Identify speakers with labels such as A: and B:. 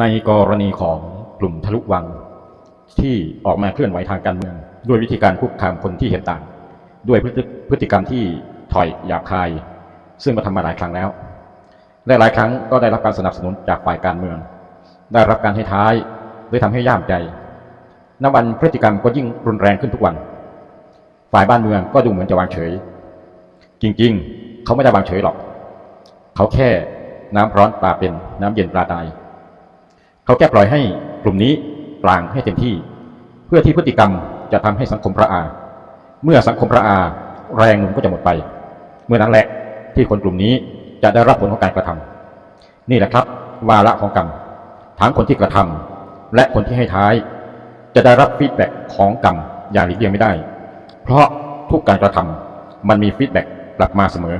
A: ในกรณีของกลุ่มทะลุวัง ที่ออกมาเคลื่อนไหวทางการเมือง ด้วยวิธีการคุกคามคนที่เห็นต่าง ด้วยพฤติกรรมที่ถอยหยาบคาย ซึ่งมาทำมาหลายครั้งแล้ว และหลายครั้งก็ได้รับการสนับสนุนจากฝ่ายการเมือง ได้รับการให้ท้ายหรือทำให้ย่ามใจนับวันพฤติกรรมก็ยิ่งรุนแรงขึ้นทุกวัน ฝ่ายบ้านเมืองก็ดูเหมือนจะวางเฉย จริงๆ เขาไม่ได้วางเฉยหรอก เขาแค่น้ำร้อนปลาเป็นน้ำเย็นปลาตาย เขาแค่ปล่อยให้กลุ่มนี้กลางให้เต็มที่ เพื่อที่พฤติกรรมจะทำให้สังคมพระอา เมื่อสังคมพระอา แรงหนุนก็จะหมดไป เมื่อนั้นแหละที่คนกลุ่มนี้จะได้รับผลของการกระทำนี่แหละครับ วาระของกรรมทั้งคนที่กระทำและคนที่ให้ท้าย จะได้รับฟีดแบ็กของกรรมอย่างหลีกเลี่ยงไม่ได้ เพราะทุกการกระทำมันมีฟีดแบ็กกลับมาเสมอ